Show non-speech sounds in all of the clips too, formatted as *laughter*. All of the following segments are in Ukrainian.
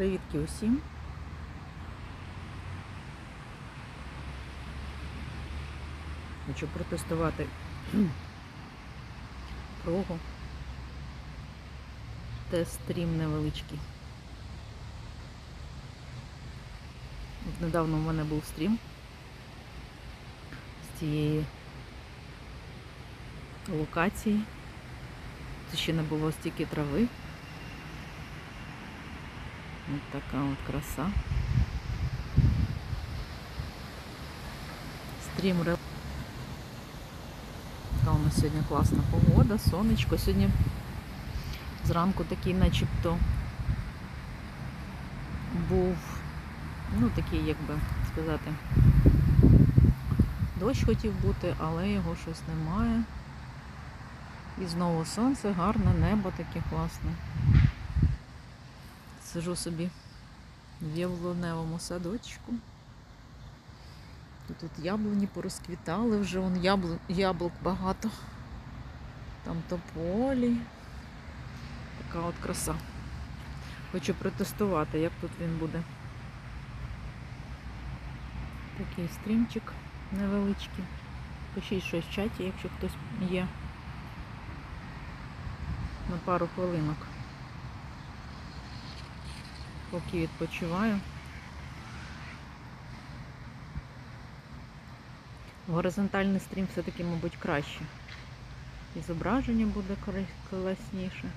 Привітки усім. Хочу протестувати *clears throat* прогу. Тест-стрім невеличкий. От недавно в мене був стрім з цієї локації. Це ще не було стільки трави. Ось така от краса. Стрім Така у нас сьогодні класна погода, сонечко. Сьогодні зранку такий начебто був, ну такий, як би сказати, дощ хотів бути, але його щось немає. І знову сонце, гарне небо таке класне. Сижу собі в яблуневому садочку. Тут, яблуні порозквітали, вже вон яблу, яблук багато. Там тополі. Така от краса. Хочу протестувати, як тут він буде. Такий стрімчик невеличкий. Пишіть щось в чаті, якщо хтось є. На пару хвилинок. Поки відпочиваю. Горизонтальний стрім все-таки, мабуть, краще. І зображення буде класніше.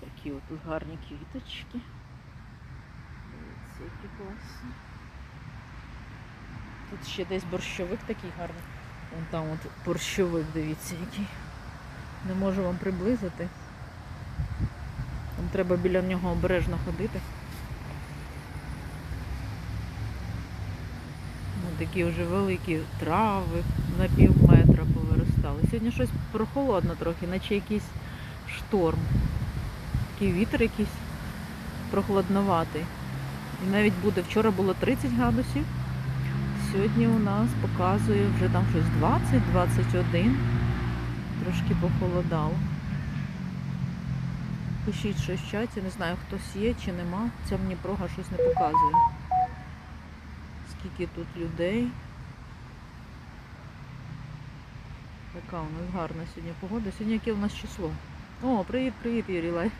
Такі от гарні квіточки. Дивіться, які класні. Тут ще десь борщовик такий гарний. Вон там от борщовик, дивіться, який. Не можу вам приблизити. Треба біля нього обережно ходити. Ну, такі вже великі трави на пів метра повиростали. Сьогодні щось прохолодно трохи, наче якийсь шторм. Такий вітер якийсь прохладноватий. І навіть буде, вчора було 30 градусів. Сьогодні у нас показує вже там щось 20-21. Трошки похолодало. Пишіть щось в чаті, не знаю, хтось є чи нема. Ця мені прога щось не показує. Скільки тут людей. Така у нас гарна сьогодні погода. Сьогодні яке у нас число? О, привіт, привіт, Юрій Лай.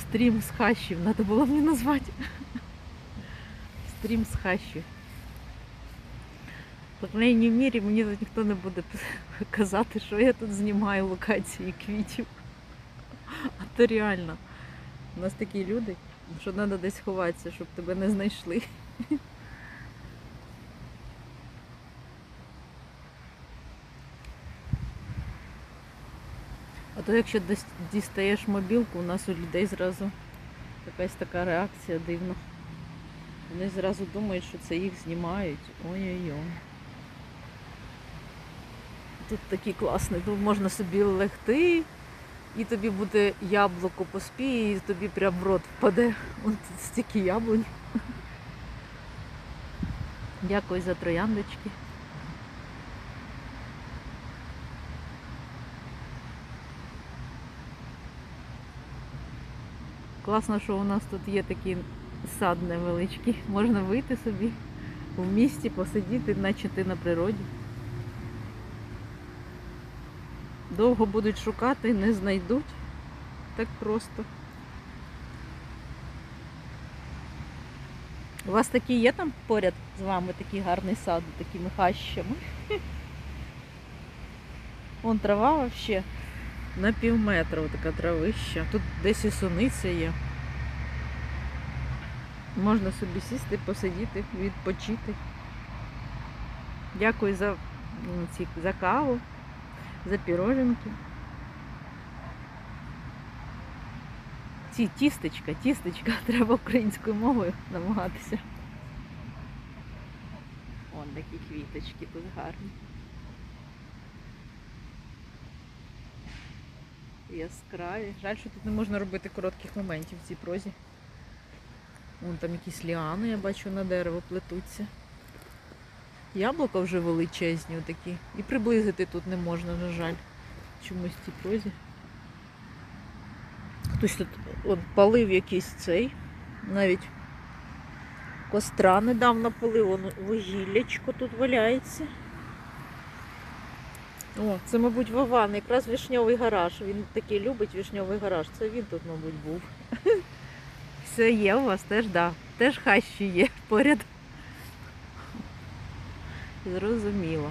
Стрім з хащів, треба було мені назвати. Стрім з хащів. По крайній мірі мені тут ніхто не буде *laughs* казати, що я тут знімаю локації квітів. А то реально. У нас такі люди, що треба десь ховатися, щоб тебе не знайшли. А то якщо дістаєш мобілку, у нас у людей зразу якась така реакція дивна. Вони зразу думають, що це їх знімають. Ой-ой-ой. Тут такий класний, тут можна собі легти, і тобі буде яблуко поспіє, і тобі прям в рот впаде. От тут стільки яблунь. Дякую за трояндочки. Класно, що у нас тут є такий сад невеличкий. Можна вийти собі в місті, посидіти, наче ти на природі. Довго будуть шукати, не знайдуть. Так просто. У вас такі є там поряд з вами такий гарний сад, такими хащами? *laughs* Вон трава вообще на пів метра така травища. Тут десь і суниця є. Можна собі сісти, посидіти, відпочити. Дякую за, за каву, за піроженки. Ці тістечка, тістечка, *laughs* треба українською мовою намагатися. Вон такі квіточки тут гарні. Яскраві. Жаль, що тут не можна робити коротких моментів в цій прозі. Вон там якісь ліани, я бачу, на дерево плетуться. Яблука вже величезні такі. І приблизити тут не можна, на жаль. Чомусь в цій прозі. Хтось тут от, палив якийсь цей. Навіть костра недавно палив, воно вугіллячко тут валяється. О, це, мабуть, Вован, якраз вишньовий гараж. Він такий любить вишньовий гараж. Це він тут, мабуть, був. *laughs* Все є у вас теж, да. Теж хащі є поряд. Зрозуміло.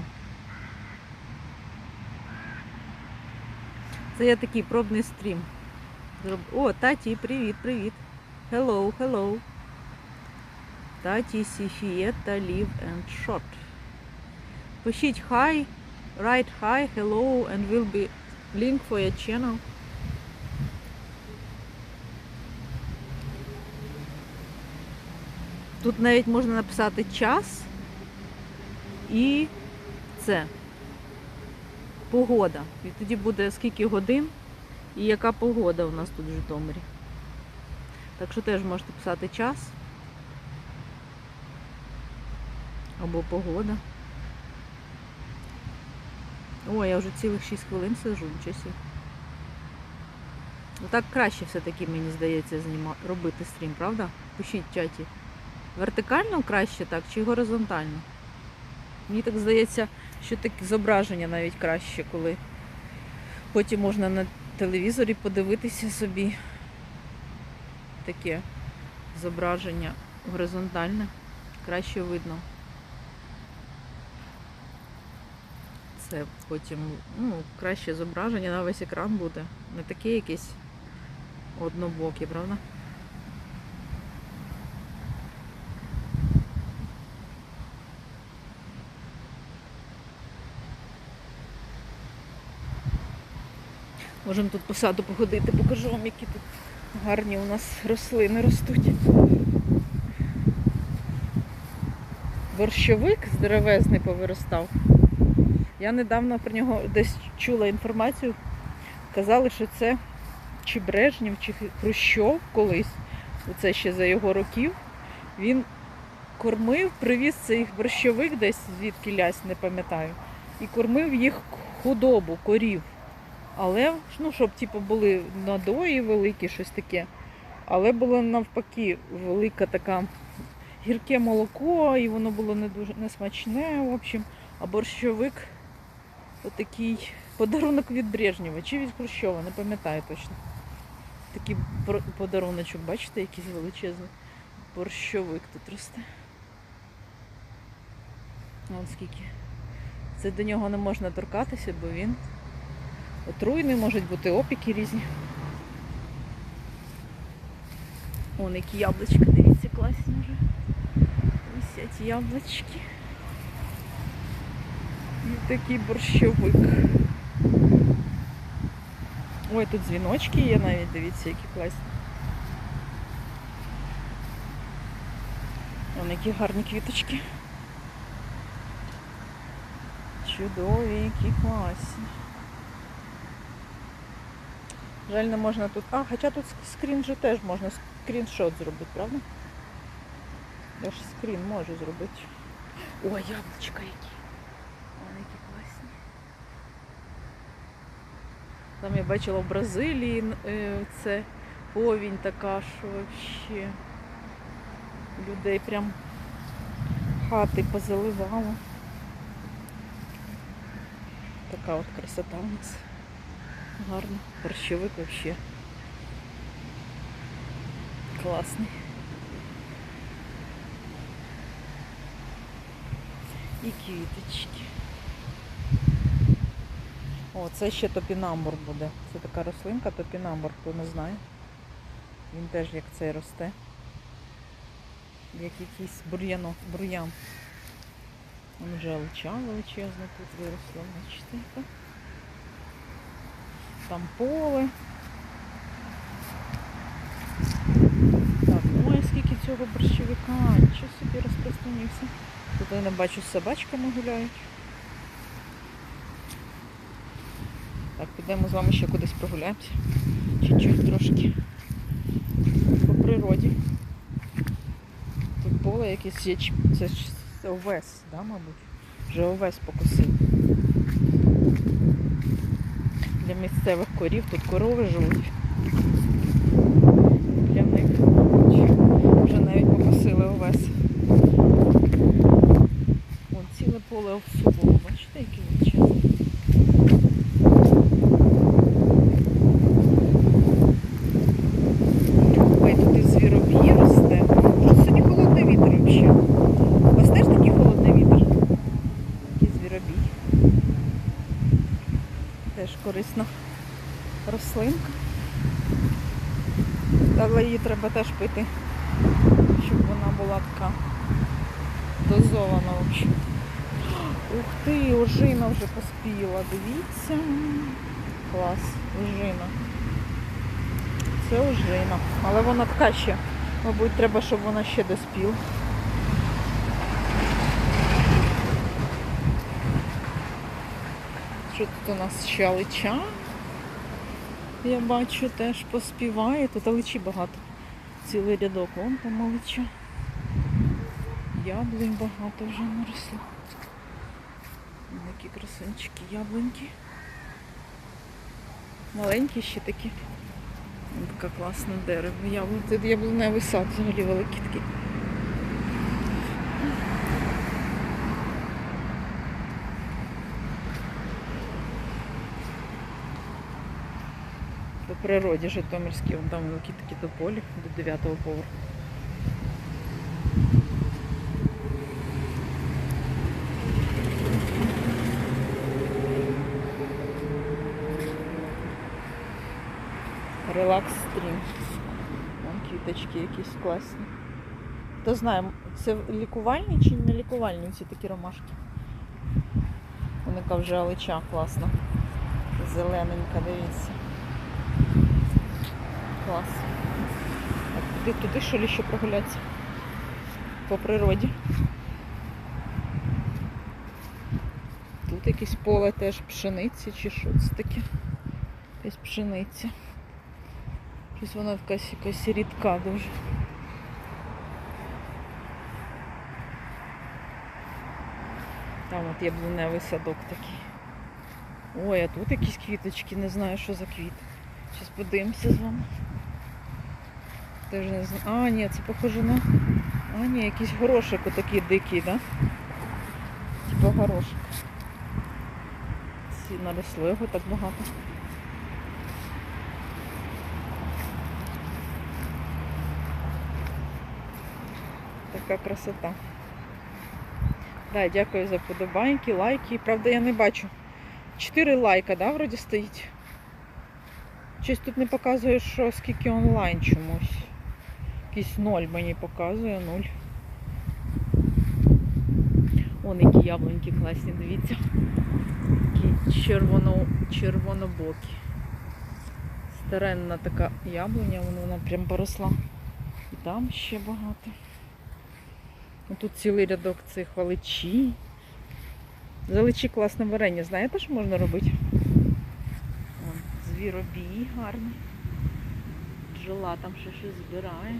Це я такий пробний стрім. О, Таті, привіт, привіт. Hello, hello. Таті, Сіфієта, live and shot. Пишіть hi, write hi, hello, and will be link for your channel. Тут навіть можна написати час і це. Погода. І тоді буде скільки годин і яка погода у нас тут в Житомирі. Так що теж можете писати час. Або погода. О, я вже цілих 6 хвилин сижу, нічого собі. Ну так краще все-таки, мені здається, зніма... робити стрім, правда? Пишіть в чаті. Вертикально краще так чи горизонтально? Мені так здається, що таке зображення навіть краще, коли потім можна на телевізорі подивитися собі таке зображення горизонтальне. Краще видно. Це потім ну, краще зображення на весь екран буде. Не таке якесь однобоке, правда? Можемо тут по саду походити, покажу вам, які тут гарні у нас рослини ростуть. Борщовик здоровезний повиростав. Я недавно про нього десь чула інформацію. Казали, що це чи Брежнєв, чи Хрущов колись, оце ще за його років, він кормив, привіз цей борщовик десь звідки лясь, не пам'ятаю, і кормив їх худобу, корів. Але, ну, щоб типу, були надої великі, щось таке. Але було навпаки велика така гірке молоко, і воно було не дуже несмачне, в общем. А борщовик отакий подарунок від Брежнєва чи від Хрущова, не пам'ятаю точно. Такий подаруночок, бачите, якийсь величезний. Борщовик тут росте. Вон скільки. Це до нього не можна торкатися, бо він отруйний, можуть бути опіки різні. Вон які яблучка, дивіться, класні вже. Висять яблучки. І такий борщовик. Ой, тут дзвіночки є навіть, дивіться, які класні. Вон які гарні квіточки. Чудові, які класні. Жаль, не можна тут. А, хоча тут скрін же теж можна скріншот зробити, правда? Я ж скрін можу зробити. Ой, яблучка які. Вони які класні. Там я бачила в Бразилії е, це повінь така, що взагалі людей прям хати позаливало. Така от красота у нас. Гарно. Борщовик вообще. Класний. І квіточки. О, це ще топінамбур буде. Це така рослинка, топінамбур, хто не знає. Він теж як цей росте. Як якийсь бур'янок, бур'ян. Вон вже алча величезна тут виросла, бачите Там поле. Так, ой, скільки цього борщовика, нічого собі розпространився. Тут я не бачу з собачками гуляють. Так, підемо з вами ще кудись прогуляємося. Чуть-чуть трошки по природі. Тут поле якесь є. Це овес, да, мабуть? Вже овес покосив для місцевих корів, тут корови живуть. Для них вже навіть попросили у вас. Корисна рослинка. Але її треба теж пити, щоб вона була така дозована взагалі. Ух ти, ожина вже поспіла, дивіться. Клас, ожина. Це ожина. Але вона така ще. Мабуть, треба, щоб вона ще доспіла. Тут у нас ще алича? Я бачу, теж поспіває. Тут аличі багато. Цілий рядок. Вон там алича. Яблунь багато вже наросло. Які красунчики яблуньки. Маленькі ще такі. Така класне дерево. Яблун. Тут яблуневий сад взагалі великий такий. Природі Житомирській, вон там великі такі тополі до 9 поверху. Релакс стрім. Вон квіточки якісь класні. Хто знає, це лікувальні чи не лікувальні ці такі ромашки? Вон яка вже алича класна. Зелененька, дивіться. Клас. А туди, що ли ще прогулятися? По природі. Тут якесь поле теж пшениці чи що це таке? Якась пшениця. Щось вона якась якась рідка дуже. Там от яблуневий садок такий. Ой, а тут якісь квіточки, не знаю, що за квіти. Зараз подивимося з вами. Теж не знаю. А, ні, це похоже на. А, ні, якийсь горошок отакий дикий, да? Типа горошок. Ці наросло його так багато. Така красота. Да, дякую за подобайки, лайки. Правда, я не бачу. Чотири лайка, да, вроді стоїть. Щось тут не показує, що скільки онлайн чомусь. Якийсь ноль мені показує, нуль. Вон які яблуньки класні, дивіться. Такі червоно, червонобокі. Старенна така яблуня, вона, прям поросла. І там ще багато. Тут цілий рядок цих аличі. З аличі класне варення. Знаєте, що можна робити? Звіробій гарний. Бджола там ще щось збирає.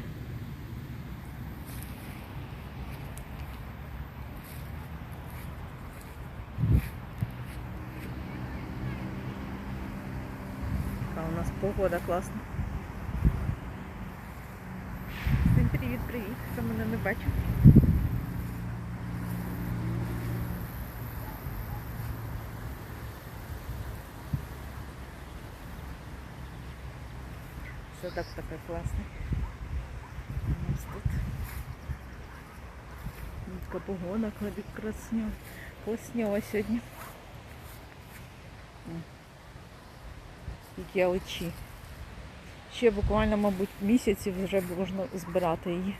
Погода класна. Всім привіт-привіт, хто мене не бачив. Садок такой классный. У нас тут така погода, ходить красню. Класньова сьогодні. Які аличі. Ще буквально, мабуть, місяців вже можна збирати її.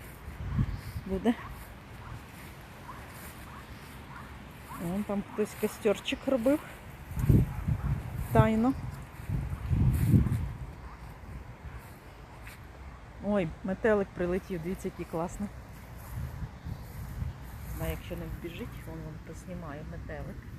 Буде. Вон там хтось костерчик робив. Тайно. Ой, метелик прилетів, дивіться, який класний. А якщо не біжить, вон він поснімає метелик.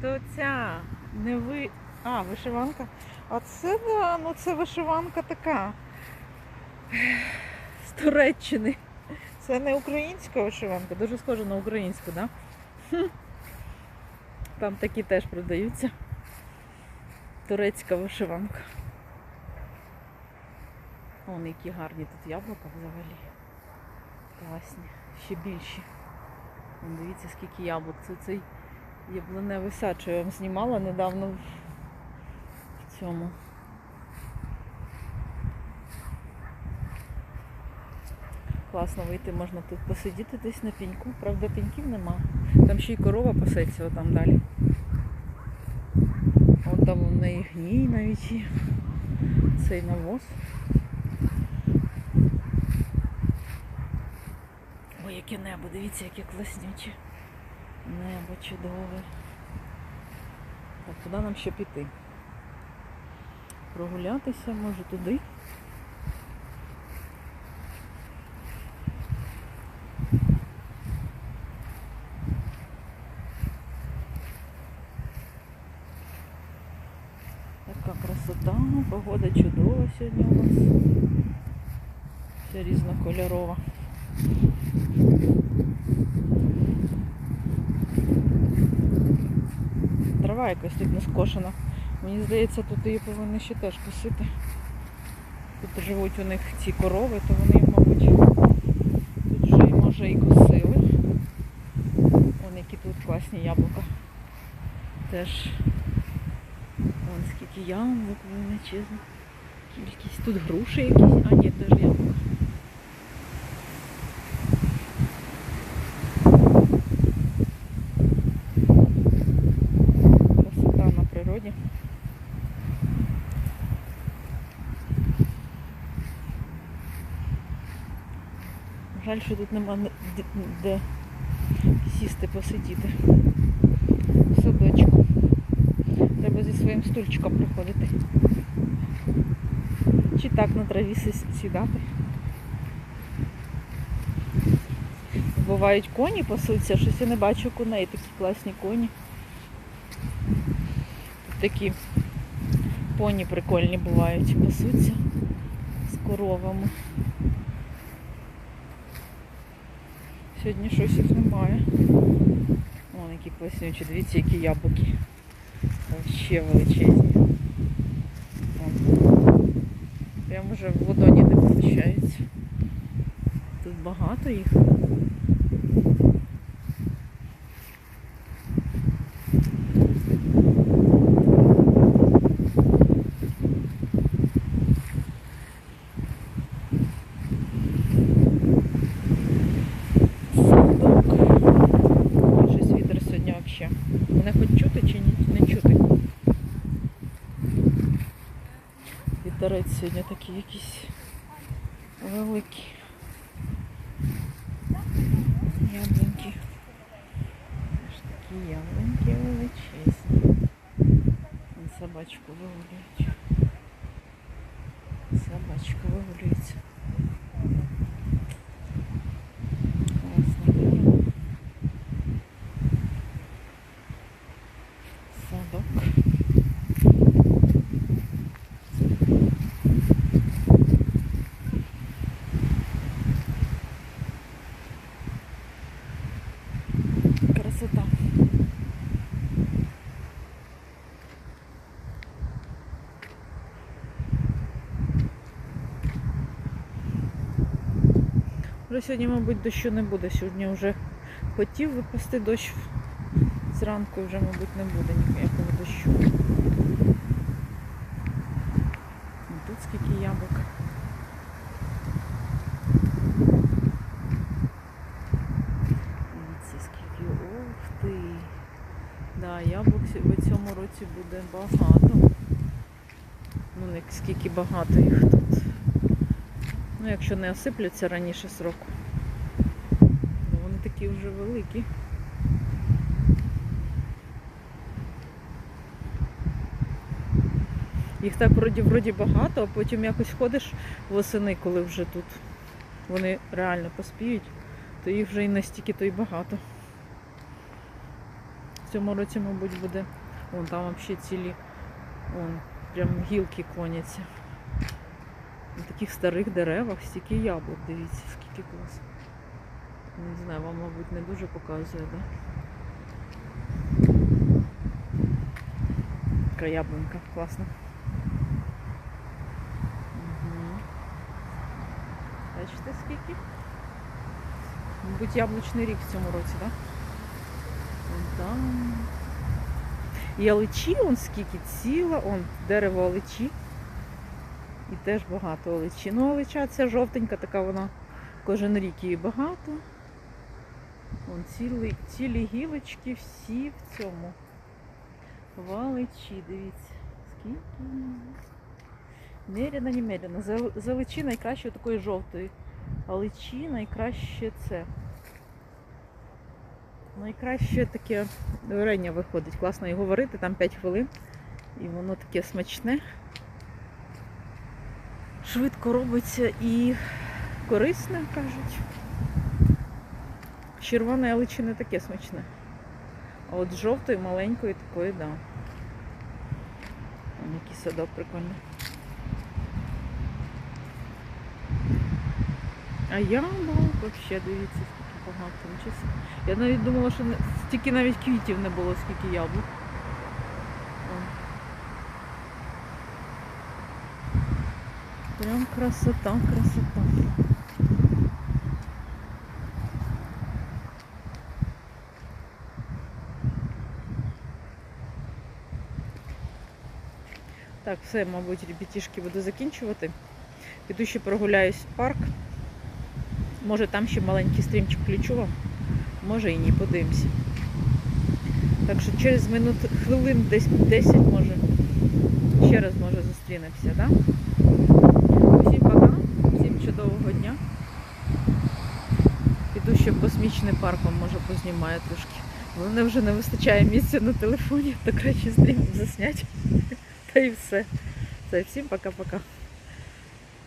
То ця не ви. А, вишиванка. А це ну це вишиванка така. З Туреччини. Це не українська вишиванка, дуже схожа на українську, так? Да? Там такі теж продаються. Турецька вишиванка. Вон які гарні тут яблука взагалі. Класні. Ще більші. Дивіться, скільки яблук. Це цей яблуневий сад, що я вам знімала недавно в цьому. Класно вийти, можна тут посидіти десь на піньку. Правда, піньків нема. Там ще й корова пасеться отам далі. Вон там у неї гній навіть є. Цей навоз. Ой, яке небо, дивіться, яке класнюче. Небо чудове. Так, куди нам ще піти? Прогулятися, може туди. Така красота, погода чудова сьогодні у нас. Вся різнокольорова. Трава якась тут не скошена. Мені здається, тут її повинні ще теж косити. Тут живуть у них ці корови, то вони, мабуть, тут вже може і косили. Вон які тут класні яблука. Теж Вон скільки яблук величезна. Кількість. Тут груші якісь. А ні, теж яблука. Красота на природі. Жаль, тут нема де- сісти посидіти. В садочку. Треба зі своїм стульчиком приходити. Чи так на траві сідати. Бувають коні пасуться, щось я не бачу коней, такі класні коні. Такі поні прикольні бувають, пасуться з коровами. Сьогодні щось їх немає. Вон які класнючі, дивіться, які яблуки. Ще величезні. Вон. Прям вже в ладоні не поміщається. Тут багато їх. сьогодні такий якийсь великий. Яблуньки. Аж такі яблуньки величезні. Вон Собачку вигулюють. Вже сьогодні, мабуть, дощу не буде. Сьогодні вже хотів випасти дощ зранку, вже, мабуть, не буде ніякого дощу. Ну, Тут скільки яблук. Дивіться, скільки. Ух ти. Да, яблук в цьому році буде багато. Ну, не скільки багато їх тут. Ну, якщо не осипляться раніше сроку. Ну, вони такі вже великі. Їх так вроді вроді багато, а потім якось ходиш восени, коли вже тут вони реально поспіють, то їх вже і настільки то й багато. В цьому році, мабуть, буде. Вон там взагалі цілі. Вон, прям гілки клоняться. На таких старих деревах стільки яблук, дивіться, скільки клас. Не знаю, вам, мабуть, не дуже показує? Да? така яблунька, класна. Мгм. Бачите скільки? Мабуть, яблучний рік в цьому році, так? Да? Там. І оличі, он скільки ціла, он дерево оличі. І теж багато оличі. Ну, олича ця жовтенька, така вона кожен рік її багато. Вон цілі, цілі гілочки всі в цьому. Валичі, дивіться. Скільки. Немерено, немерено. За, за личі найкраще такої жовтої. А личі найкраще це. Найкраще таке варення виходить. Класно його варити, там 5 хвилин. І воно таке смачне. Швидко робиться і корисне, кажуть. Червоне личі не таке смачне. А от жовтої, маленької такої, да. Вон який садок прикольний. А яблук вообще, дивіться, скільки багато. Я навіть думала, що стільки навіть квітів не було, скільки яблук. Вон. Прям красота, красота. Так, все, мабуть, ребятішки буду закінчувати. Піду ще прогуляюсь в парк. Може там ще маленький стрімчик включу вам. Може і ні, подивимося. Так що через минут хвилин десь 10 може. Ще раз може зустрінемося, да? Всім пока, всім чудового дня. Піду ще в космічний парк, вам може познімаю трошки. Мене вже не вистачає місця на телефоні, то краще стрім засняти. *laughs* Та і все. Це всім пока-пока.